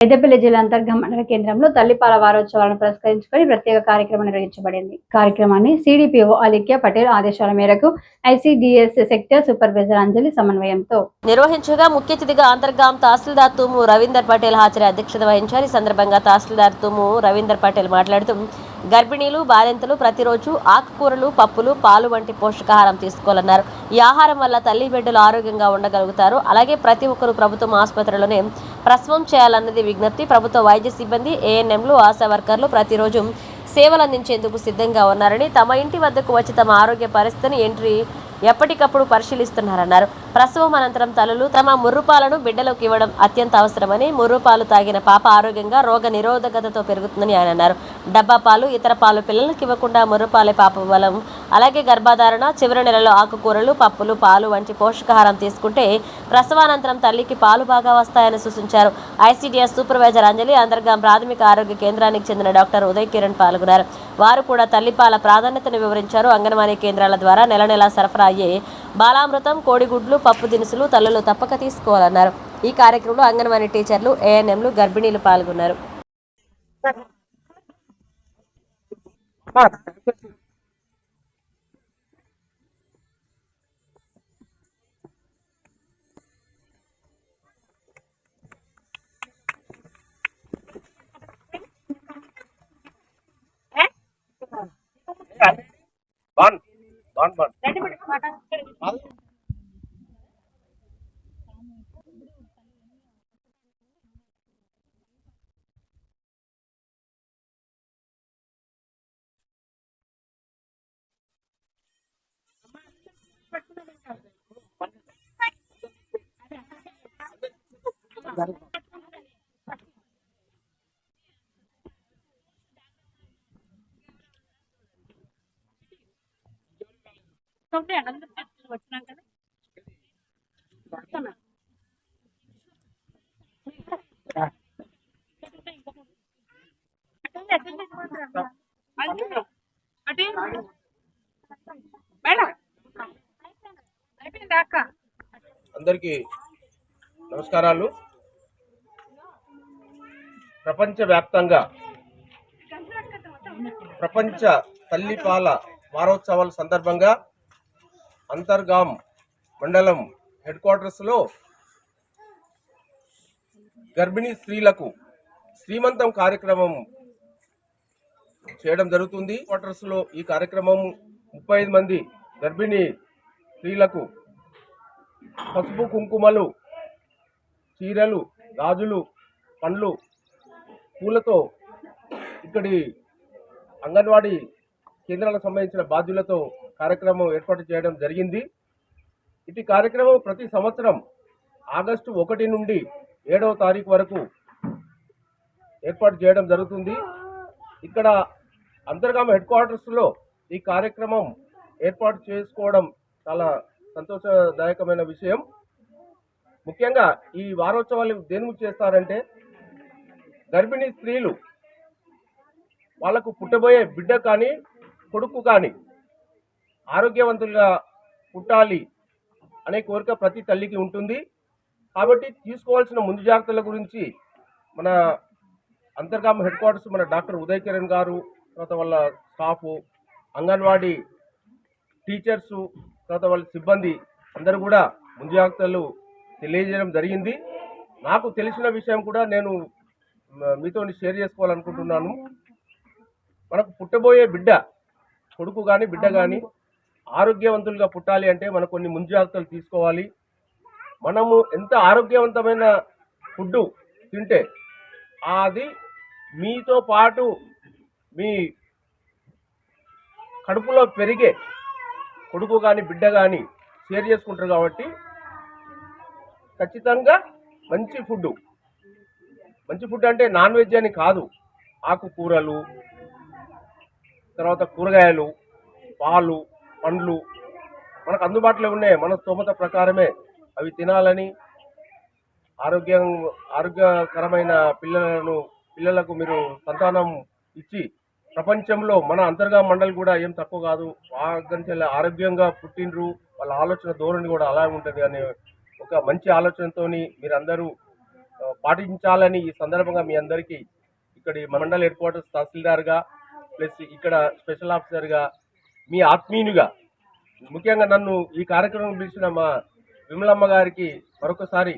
పెద్దపల్లి జిల్లా అంతర్గం మండల కేంద్రంలో తల్లిపాల వారోత్సవాలను పురస్కరించుకొని ప్రత్యేక కార్యక్రమం నిర్వహించబడింది. కార్యక్రమాన్ని సిడిపిఓ అలిక్య పటేల్ ఆదేశాల మేరకు ఐసిడిఎస్ సెక్టర్ సూపర్వైజర్ అంజలి సమన్వయంతో నిర్వహించగా ముఖ్య అతిథిగా అంతర్గాం తహసీల్దార్ తుము రవీందర్ పటేల్ హాజరు అధ్యక్షత వహించారు. ఈ సందర్భంగా తహసీల్దార్ తుము రవీందర్ పటేల్ మాట్లాడుతూ గర్భిణీలు బాలింతలు ప్రతిరోజు ఆకుకూరలు పప్పులు పాలు వంటి పోషకాహారం తీసుకోవాలన్నారు. ఈ ఆహారం వల్ల తల్లి బిడ్డలు ఆరోగ్యంగా ఉండగలుగుతారు. అలాగే ప్రతి ఒక్కరూ ప్రభుత్వం ఆసుపత్రిలోనే ప్రసవం చేయాలన్నది విజ్ఞప్తి. ప్రభుత్వ వైద్య సిబ్బంది ఏఎన్ఎంలు ఆశా వర్కర్లు ప్రతిరోజు సేవలు అందించేందుకు సిద్ధంగా ఉన్నారని తమ ఇంటి వద్దకు వచ్చి తమ ఆరోగ్య పరిస్థితిని ఎంట్రీ ఎప్పటికప్పుడు పరిశీలిస్తున్నారన్నారు. ప్రసవం అనంతరం తల్లులు తమ ముర్రుపాలను బిడ్డలకు ఇవ్వడం అత్యంత అవసరమని ముర్రుపాలు తాగిన పాప ఆరోగ్యంగా రోగ నిరోధకతతో పెరుగుతుందని ఆయన అన్నారు. డబ్బా పాలు ఇతర పాలు పిల్లలకు ఇవ్వకుండా ముర్రుపాలే పాప బలం. అలాగే గర్భధారణ చివరి నెలలో ఆకుకూరలు పప్పులు పాలు వంటి పోషకాహారం తీసుకుంటే ప్రసవానంతరం తల్లికి పాలు బాగా వస్తాయని సూచించారు. ఐసీడీఎస్ సూపర్వైజర్ అంజలి అంతర్గాం ప్రాథమిక ఆరోగ్య కేంద్రానికి చెందిన డాక్టర్ ఉదయ్ కిరణ్ పాల్గొన్నారు. వారు కూడా తల్లిపాల ప్రాధాన్యతను వివరించారు. అంగన్వాడీ కేంద్రాల ద్వారా నెల నెలా సరఫరా అయ్యే బాలామృతం కోడిగుడ్లు పప్పు దినుసులు తల్లులు తప్పక తీసుకోవాలన్నారు. ఈ కార్యక్రమంలో అంగన్వాడీ టీచర్లు ఏఎన్ఎంలు గర్భిణీలు పాల్గొన్నారు. Gracias. బాన్ బాన్ బాన్ అందరికీ నమస్కారాలు. ప్రపంచవ్యాప్తంగా ప్రపంచ తల్లిపాల వారోత్సవాల సందర్భంగా అంతర్గాం మండలం హెడ్ క్వార్టర్స్లో గర్భిణీ స్త్రీలకు శ్రీమంతం కార్యక్రమం చేయడం జరుగుతుంది. క్వార్టర్స్లో ఈ కార్యక్రమం ముప్పై ఐదు మంది గర్భిణీ స్త్రీలకు పసుపు కుంకుమలు చీరలు గాజులు పండ్లు పూలతో ఇక్కడి అంగన్వాడీ కేంద్రాలకు సంబంధించిన బాధ్యులతో కార్యక్రమం ఏర్పాటు చేయడం జరిగింది. ఇటు కార్యక్రమం ప్రతి సంవత్సరం ఆగస్టు ఒకటి నుండి ఏడవ తారీఖు వరకు ఏర్పాటు చేయడం జరుగుతుంది. ఇక్కడ అంతర్గామ హెడ్ క్వార్టర్స్లో ఈ కార్యక్రమం ఏర్పాటు చేసుకోవడం చాలా సంతోషదాయకమైన విషయం. ముఖ్యంగా ఈ వారోత్సవాలు దేని గురించి చేస్తారంటే గర్భిణీ స్త్రీలు వాళ్ళకు పుట్టబోయే బిడ్డ కానీ కొడుకు కానీ ఆరోగ్యవంతులుగా పుట్టాలి అనే కోరిక ప్రతి తల్లికి ఉంటుంది. కాబట్టి తీసుకోవాల్సిన ముందు జాగ్రత్తల గురించి మన అంతర్గామ హెడ్ క్వార్టర్స్ మన డాక్టర్ ఉదయ్ కిరణ్ గారు తర్వాత వాళ్ళ స్టాఫ్ అంగన్వాడీ టీచర్స్ తర్వాత వాళ్ళ సిబ్బంది అందరూ కూడా ముందు జాగ్రత్తలు తెలియజేయడం జరిగింది. నాకు తెలిసిన విషయం కూడా నేను మీతో షేర్ చేసుకోవాలనుకుంటున్నాను. మనకు పుట్టబోయే బిడ్డ కొడుకు కానీ బిడ్డ కానీ ఆరోగ్యవంతులుగా పుట్టాలి అంటే మనం కొన్ని ముందు జాగ్రత్తలు తీసుకోవాలి. మనము ఎంత ఆరోగ్యవంతమైన ఫుడ్ తింటే అది మీతో పాటు మీ కడుపులో పెరిగే కొడుకు కానీ బిడ్డ కానీ షేర్ చేసుకుంటారు కాబట్టి ఖచ్చితంగా మంచి ఫుడ్ మంచి ఫుడ్ అంటే నాన్ వెజ్ అని కాదు. ఆకుకూరలు తర్వాత కూరగాయలు పాలు పండ్లు మనకు అందుబాటులో ఉన్నాయి. మన స్తోమత ప్రకారమే అవి తినాలని ఆరోగ్యం ఆరోగ్యకరమైన పిల్లలను పిల్లలకు మీరు సంతానం ఇచ్చి ప్రపంచంలో మన అంతర్గా మండలి కూడా ఏం తక్కువ కాదు. ఆగంచెల ఆరోగ్యంగా పుట్టినరు వాళ్ళ ఆలోచన ధోరణి కూడా అలా ఉంటుంది అనే ఒక మంచి ఆలోచనతోని మీరందరూ పాటించాలని ఈ సందర్భంగా మీ అందరికీ ఇక్కడ మండల హెడ్ క్వార్టర్స్ తహసీల్దార్గా ప్లస్ ఇక్కడ స్పెషల్ ఆఫీసర్గా మీ ఆత్మీయునిగా ముఖ్యంగా నన్ను ఈ కార్యక్రమం పిలిచిన మా విమలమ్మ గారికి మరొకసారి